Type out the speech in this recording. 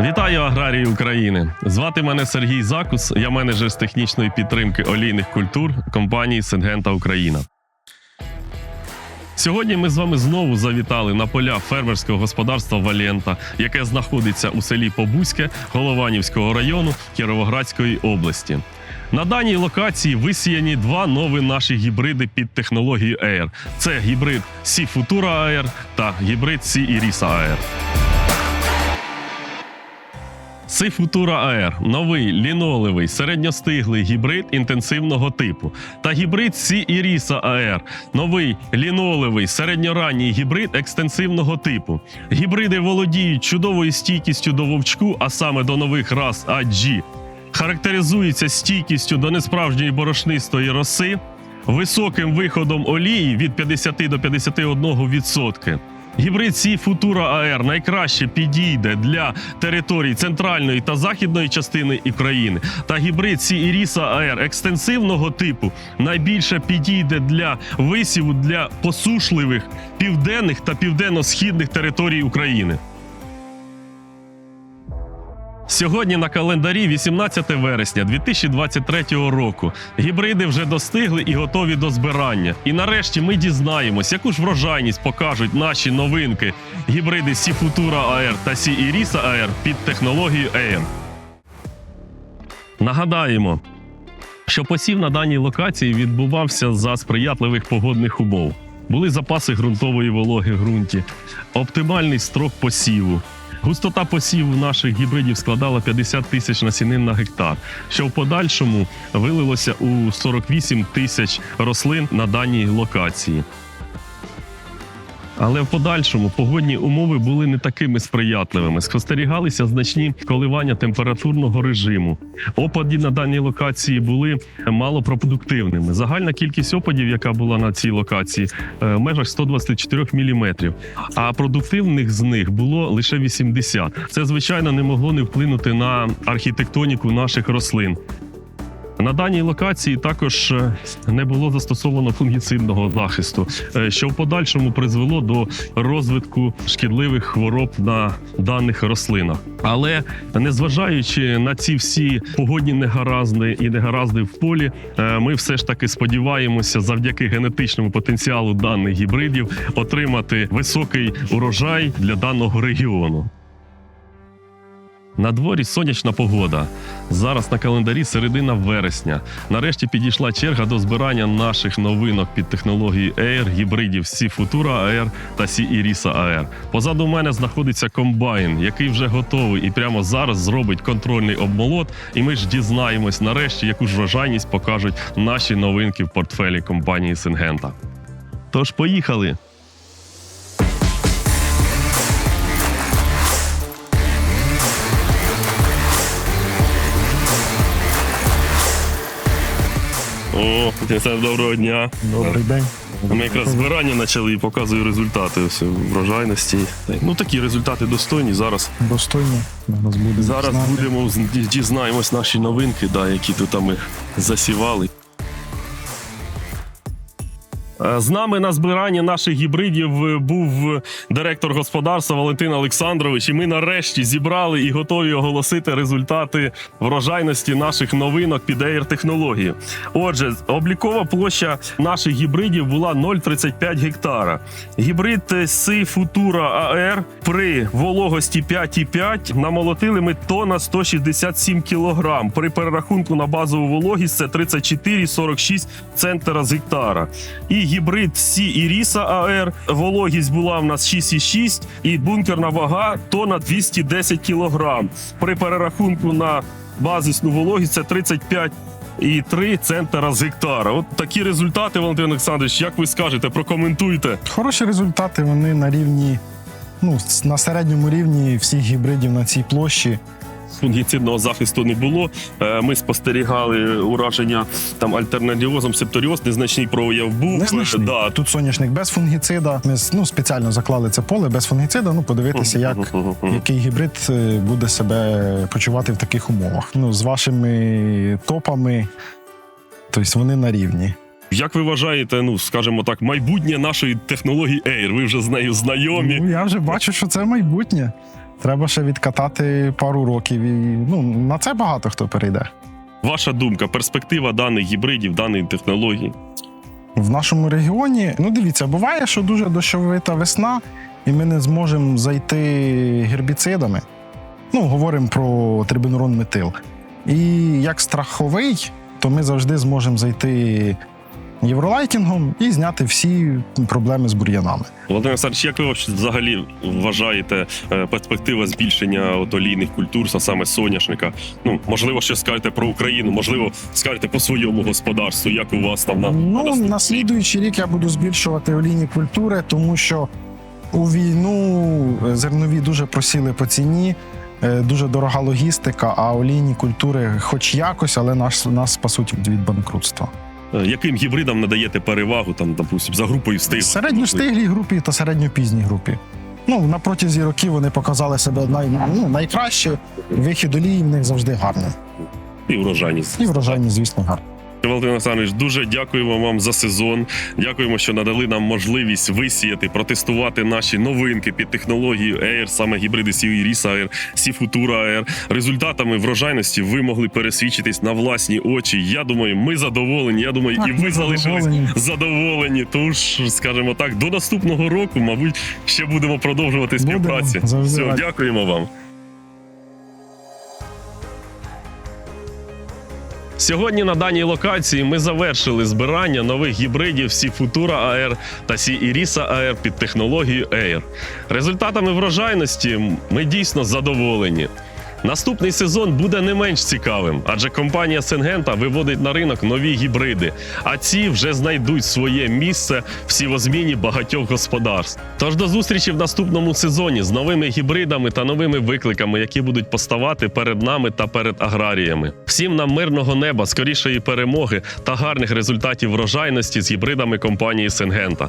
Вітаю аграрії України! Звати мене Сергій Закус. Я менеджер з технічної підтримки олійних культур компанії Сингента Україна. Сьогодні ми з вами знову завітали на поля фермерського господарства Валєнта, яке знаходиться у селі Побузьке Голованівського району Кіровоградської області. На даній локації висіяні два нові наші гібриди під технологією Air. Це гібрид Сі Futura AR та гібрид Сі Irisa AR. Сейфутура АР новий лінолевий середньостиглий гібрид інтенсивного типу та гібрид Сі Іріса АР новий лінолевий середньоранній гібрид екстенсивного типу. Гібриди володіють чудовою стійкістю до вовчку, а саме до нових рас AG. Характеризуються стійкістю до несправжньої борошнистої роси, високим виходом олії від 50 до 51%. Гібрид Сі Futura АР найкраще підійде для територій центральної та західної частини України. Та гібрид Сі Іріса АР екстенсивного типу найбільше підійде для висіву для посушливих південних та південно-східних територій України. Сьогодні на календарі 18 вересня 2023 року. Гібриди вже достигли і готові до збирання. І нарешті ми дізнаємось, яку ж врожайність покажуть наші новинки гібриди Сі Futura AR та Сі Irisa AR під технологією AM. Нагадаємо, що посів на даній локації відбувався за сприятливих погодних умов. Були запаси ґрунтової вологи ґрунті, оптимальний строк посіву. Густота посів наших гібридів складала 50 тисяч насінин на гектар, що в подальшому вилилося у 48 тисяч рослин на даній локації. Але в подальшому погодні умови були не такими сприятливими. Спостерігалися значні коливання температурного режиму. Опади на даній локації були малопродуктивними. Загальна кількість опадів, яка була на цій локації, е, в межах 124 мм. А продуктивних з них було лише 80. Це звичайно не могло не вплинути на архітектоніку наших рослин. На даній локації також е, не було застосовано фунгіцидного захисту, е, що в подальшому призвело до розвитку шкідливих хвороб на даних рослинах. Але незважаючи на ці всі погодні негаразди і негаразди в полі, е, ми все ж таки сподіваємося, завдяки генетичному потенціалу даних гібридів отримати високий урожай для даного регіону. На дворі сонячна погода. Зараз на календарі середина вересня. Нарешті підійшла черга до збирання наших новинок під технологією Air, гібридів Сі Futura AR та Сі Irisa AR. Позаду мене знаходиться комбайн, який вже готовий і прямо зараз зробить контрольний обмолот. І ми ж дізнаємось нарешті, яку ж врожайність покажуть наші новинки в портфелі компанії Сингента. Тож поїхали! О, це доброго дня. Добрий день. Ми якраз збирання почали і показую результати ось, врожайності. Ну такі результати достойні. Зараз Достойні. Зараз будемо дізнаємось наші новинки, да, які тут ми засівали. Е, З нами на збиранні наших гібридів е, був директор господарства Валентин Олександрович. І ми нарешті зібрали і готові оголосити результати врожайності наших новинок під Air технології. Отже, облікова площа наших гібридів була 0,35 гектара. Гібрид Си Futura AR при вологості 5,5 намолотили ми тонна 167 кг. При перерахунку на базову вологість це 34,46 центра з гектара. І гібрид Сі Іріса АР вологість була в нас 6,6 і бункерна вага тонна 210 кг. При перерахунку на базисну вологість це 35 і 3 центра з гектара. От такі результати, Валентин Олександрович, як ви скажете, прокоментуйте. Хороші результати, вони на рівні, ну, на середньому рівні всіх гібридів на цій площі. Фунгіцидного захисту не було. Е, Ми спостерігали ураження там альтернадіозом, септоріоз, незначний прояв був. Незначний. Да. Тут соняшник без фунгіцида. Ми ну, спеціально заклали це поле без фунгіцида, ну, подивитися, як, який гібрид е, буде себе почувати в таких умовах. Ну, з вашими топами, тобто вони на рівні. Як ви вважаєте, ну скажімо так, майбутнє нашої технології Air? Ви вже з нею знайомі. Ну, я вже бачу, що це майбутнє. Треба ще відкатати пару років. І ну, на це багато хто перейде. Ваша думка, перспектива даних гібридів, даної технології. В нашому регіоні, ну дивіться, буває, що дуже дощовита весна, і ми не зможемо зайти гербіцидами. Ну, говоримо про трибенурон метил. І як страховий, то ми завжди зможемо зайти євролайтінгом і зняти всі проблеми з бур'янами. Володимир Олександрович, як ви взагалі вважаєте е, перспектива збільшення от олійних культур, а саме соняшника? Ну можливо, щось скажете про Україну, можливо, скажете по своєму господарству, як у вас там на Ну, на слідуючий рік я буду збільшувати олійні культури, тому що у війну е, зернові дуже просіли по ціні, е, дуже дорога логістика, а олійні культури, хоч якось, але нас, нас спасуть від банкрутства. Е, яким гібридам надаєте перевагу там, допустим, за групою стиг? Середньостиглій групі та середньопізній групі. Ну, на протязі років вони показали себе най, ну, найкраще. Вихід олії в них завжди гарний. і врожайність. І врожайні, звісно, гарні. Володимир Олександрович, дуже дякуємо вам за сезон. Дякуємо, що надали нам можливість висіяти, протестувати наші новинки під технологією Air, саме гібриди Сіріса Air, Сіфутура Air. Результатами врожайності ви могли пересвідчитись на власні очі. Я думаю, ми задоволені. Я думаю, і ви залишились задоволені. Тож, скажімо так, до наступного року, мабуть, ще будемо продовжувати співпрацю. Все, дякуємо вам. Сьогодні на даній локації ми завершили збирання нових гібридів Сі Футура АР та Сі Іріса АР під технологією Air. Результатами врожайності ми дійсно задоволені. Наступний сезон буде не менш цікавим, адже компанія Сенгента виводить на ринок нові гібриди, а ці вже знайдуть своє місце в сівозміні багатьох господарств. Тож до зустрічі в наступному сезоні з новими гібридами та новими викликами, які будуть поставати перед нами та перед аграріями. Всім нам мирного неба, скорішої перемоги та гарних результатів врожайності з гібридами компанії Сенгента.